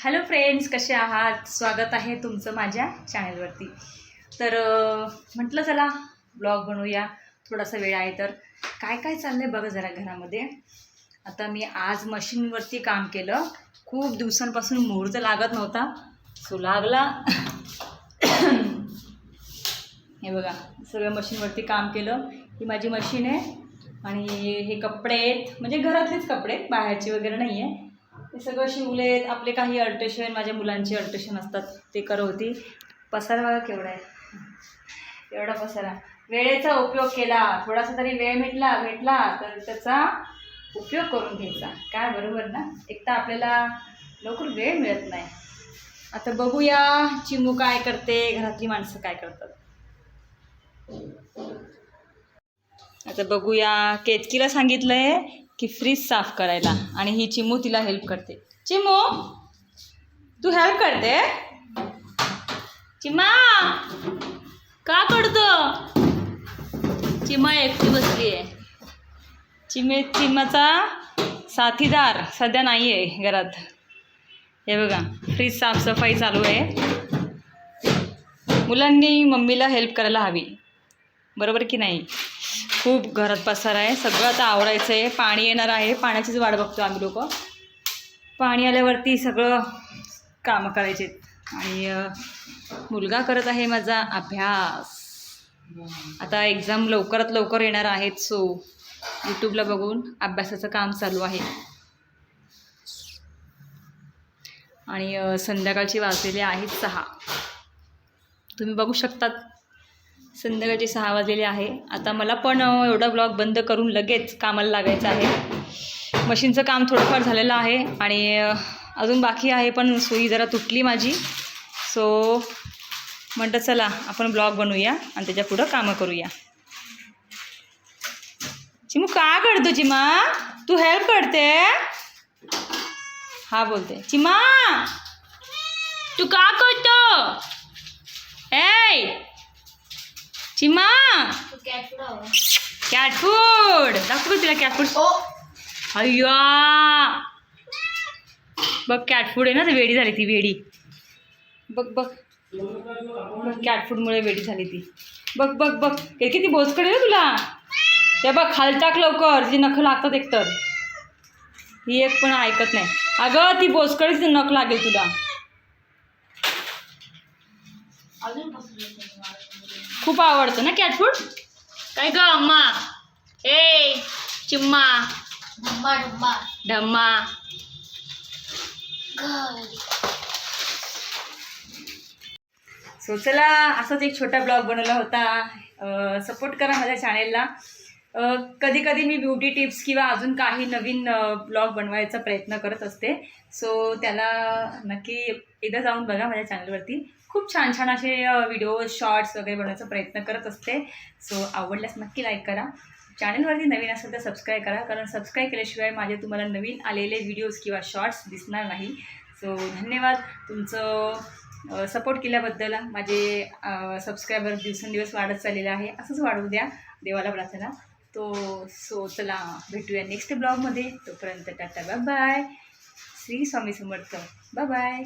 Hello friends कसे आहात? स्वागत आहे तुमचं माझ्या चॅनलवरती तर म्हटलं चला ब्लॉग बनवूया. थोडासा वेळ आहे तर. काय काय चाललं आहे बघा जरा घरामध्ये. आता मी आज मशीनवरती काम केलं. खूप दिवसांपासून मुहूर्त लागत नव्हता. सो लागला. हे बघा सगळं मशीनवरती काम केलं. ही माझी मशीन आहे. आणि हे कपडे आहेत. म्हणजे घरातलेच कपडे बाहेरचे वगैरे नाही आहे सगळं शिवलेत आपले काही अल्ट्रेशन माझ्या मुलांचे अल्ट्रेशन असतात ते करवती. पसारा बघा केवढा आहे. एवढा पसारा. वेळेचा उपयोग केला. थोडासा तरी वेळ भेटला भेटला तर त्याचा उपयोग करून घ्यायचा. काय बरोबर ना? एक तर आपल्याला लवकर वेळ मिळत नाही. आता बघूया चिमू काय करते घरातली माणसं काय करतात. आता बघूया केतकीला सांगितलंय की फ्रीज साफ करायला आणि ही चिमू तिला हेल्प करते. चिमू तू हेल्प करते? चिमा का करतो? चिमा एकटी बसली आहे चिमे चिमाचा साथीदार सध्या नाही आहे घरात. हे बघा फ्रीज साफसफाई चालू आहे. मुलांनी मम्मीला हेल्प करायला हवी. बरोबर की नाही? खूप घरात पसार आहे. सगळं आता आवडायचं आहे पाणी येणार आहे. पाण्याचीच वाट बघतो आम्ही लोक. पाणी आल्यावरती सगळं कामं करायचे आणि मुलगा करत आहे माझा. अभ्यास. आता एक्झाम लवकरात लवकर येणार आहेत. सो यूट्यूबला बघून अभ्यासाचं काम चालू आहे. आणि संध्याकाळची वाजलेली आहेत सहा. तुम्ही बघू शकतात. संध्याकाळचे सहा वाजलेले आहे. आता मला पण एवढा ब्लॉग बंद करून लगेच कामाला लागायचं आहे. मशीनचं काम थोडंफार झालेलं आहे आणि अजून बाकी आहे पण सुई जरा तुटली माझी. सो म्हणतं चला आपण ब्लॉग बनवूया आणि त्याच्या पुढं कामं करूया. चिमू का करतो चिमा? तू हेल्प करते? हा बोलते. चिमा! तू का करतो? ए चिमा! कॅट फूड दाखव तिला कॅट फूड अय्या! बघ कॅट फूड आहे ना ती वेडी झाली ती वेडी. बघ बघ. बघ कॅट फूडमुळे वेडी झाली ती. बघ बघ बघ. हे किती बोचकडे ना तुला? ते बघ खाली टाक लवकर. जी नखं लागतात एकतर. ही एक पण ऐकत नाही. अगं ती बोचकडीच नख लागेल तुला. खूप आवडतं ना कॅट फूड काय ग अम्मा? ए चिम्मा. ढम्मा सो चला असाच एक छोटा ब्लॉग बनवला होता. सपोर्ट करा माझ्या चॅनेलला कधी कधी मी ब्युटी टिप्स किंवा अजून काही नवीन ब्लॉग बनवायचा प्रयत्न करत असते. सो त्याला नक्की एकदा जाऊन बघा माझ्या चॅनलवरती खूप छान छान असे व्हिडिओ शॉर्ट्स वगैरे बनवायचा प्रयत्न करत असते. सो आवडल्यास नक्की लाईक करा. चॅनलवरती नवीन असेल तर सबस्क्राईब करा. कारण सबस्क्राईब केल्याशिवाय माझे तुम्हाला नवीन आलेले व्हिडिओज किंवा शॉर्ट्स दिसणार नाही. सो धन्यवाद तुमचं सपोर्ट केल्याबद्दल. माझे सबस्क्रायबर दिवसेंदिवस वाढत चाललेलं आहे. असंच वाढवू द्या. देवाला प्रार्थना. तो सो चला भेटूया नेक्स्ट ब्लॉगमध्ये तोपर्यंत tata bye bye Shri Swami Samarth. Bye bye